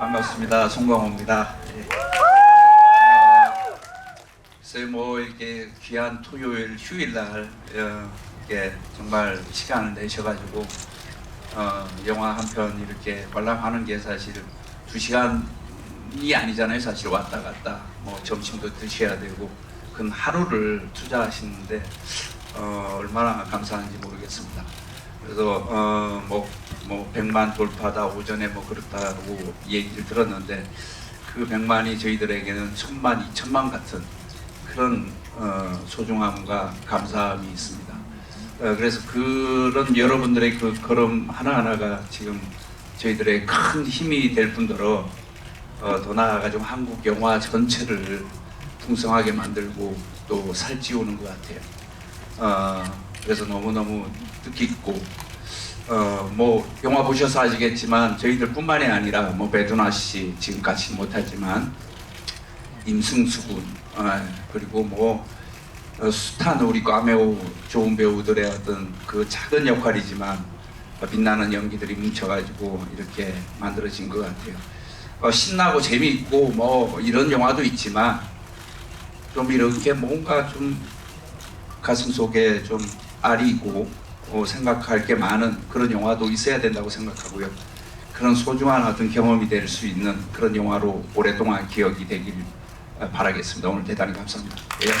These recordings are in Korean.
반갑습니다. 송광호입니다. 예. 어, 글쎄 뭐 이렇게 귀한 토요일 휴일날 어, 이렇게 정말 시간을 내셔가지고 어, 영화 한 편 이렇게 관람하는 게 사실 두 시간이 아니잖아요. 사실 왔다 갔다 뭐 점심도 드셔야 되고 그건 하루를 투자하시는데 어, 얼마나 감사한지 모르겠습니다. 그래서 어 뭐 뭐 100만 돌파다 오전에 뭐 그렇다고 얘기를 들었는데 그 100만이 저희들에게는 천만, 이천만 같은 그런 어, 소중함과 감사함이 있습니다. 어, 그래서 그런 여러분들의 그 걸음 하나하나가 지금 저희들의 큰 힘이 될 뿐더러 어, 더 나아가지고 한국 영화 전체를 풍성하게 만들고 또 살찌우는 것 같아요. 어, 그래서 너무너무 뜻깊고 어, 뭐 영화 보셔서 아시겠지만 저희들뿐만이 아니라 뭐 배두나 씨 지금 같이 못하지만 임승수 군 어, 그리고 뭐 어, 숱한 우리 까메오 좋은 배우들의 어떤 그 작은 역할이지만 어, 빛나는 연기들이 뭉쳐가지고 이렇게 만들어진 것 같아요. 어, 신나고 재미있고 뭐 이런 영화도 있지만 좀 이렇게 뭔가 좀 가슴 속에 좀 아리고 어, 생각할 게 많은 그런 영화도 있어야 된다고 생각하고요. 그런 소중한 어떤 경험이 될 수 있는 그런 영화로 오랫동안 기억이 되길 어, 바라겠습니다. 오늘 대단히 감사합니다. 예.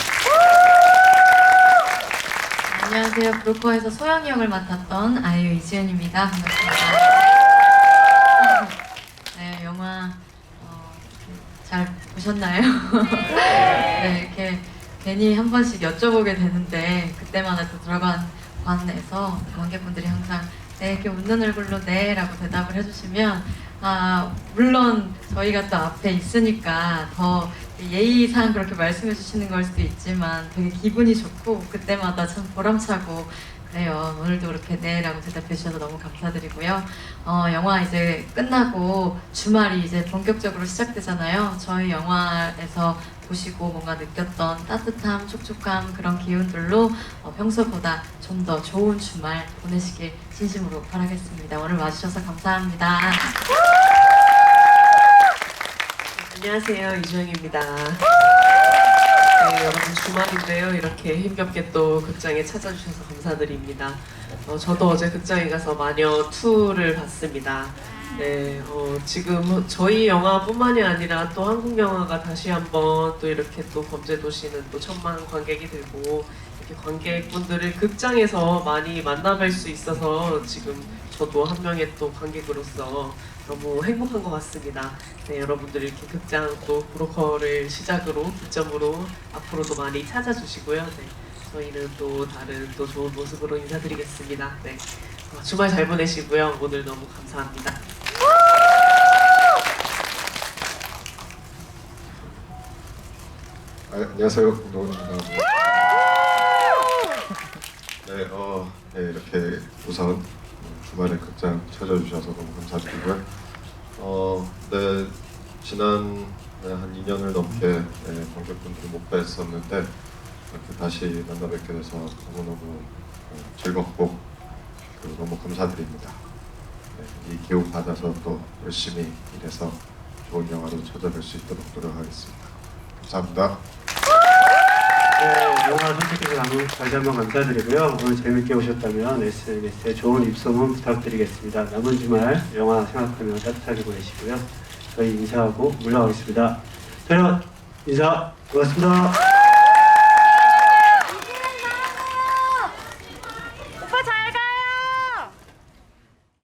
안녕하세요. 브로커에서 소영이 역을 맡았던 아이유 이지은입니다. 반갑습니다. 네, 영화 어, 잘 보셨나요? 네, 이렇게 괜히 한 번씩 여쭤보게 되는데 그때마다 또 들어간 관에서 관객분들이 항상 네, 이렇게 웃는 얼굴로 네 라고 대답을 해주시면 아 물론 저희가 또 앞에 있으니까 더 예의상 그렇게 말씀해 주시는 걸 수도 있지만 되게 기분이 좋고 그때마다 참 보람차고 그래요. 오늘도 그렇게 네라고 대답해 주셔서 너무 감사드리고요. 어, 영화 이제 끝나고 주말이 이제 본격적으로 시작되잖아요. 저희 영화에서 보시고 뭔가 느꼈던 따뜻함, 촉촉함 그런 기운들로 어, 평소보다 좀 더 좋은 주말 보내시길 진심으로 바라겠습니다. 오늘 와주셔서 감사합니다. 안녕하세요 이주영입니다. 네, 여러분 주말인데요 이렇게 힘겹게 또 극장에 찾아주셔서 감사드립니다. 어, 저도 어제 극장에 가서 마녀 2를 봤습니다. 네, 어, 지금 저희 영화뿐만이 아니라 또 한국 영화가 다시 한번 또 이렇게 또 범죄도시는 또 천만 관객이 되고 이렇게 관객분들을 극장에서 많이 만나뵐 수 있어서 지금 저도 한 명의 또 관객으로서 너무 행복한 것 같습니다. 네, 여러분들 이렇게 극장 또 브로커를 시작으로 기점으로 앞으로도 많이 찾아주시고요. 네, 저희는 또 다른 또 좋은 모습으로 인사드리겠습니다. 네, 어, 주말 잘 보내시고요. 오늘 너무 감사합니다. 아, 안녕하세요, 김동훈입니다. 네, 어, 네, 이렇게 우선 주말에 극장 찾아주셔서 너무 감사드리고요. 어, 네, 지난 네, 한 2년을 넘게 네, 관객분들을 못 뵀었는데 이렇게 다시 만나 뵙게 돼서 너무너무 어, 즐겁고 그리고 너무 감사드립니다. 네, 이 기운 받아서 또 열심히 일해서 좋은 영화로 찾아뵐 수 있도록 노력하겠습니다. 감사합니다. 네, 영화 선택해서 너무 다시 한번 감사드리고요. 오늘 재밌게 오셨다면 SNS에 좋은 입소문 부탁드리겠습니다. 남은 주말 영화 생각하며 따뜻하게 보내시고요. 저희 인사하고 물러가겠습니다. 저녁 인사 고맙습니다.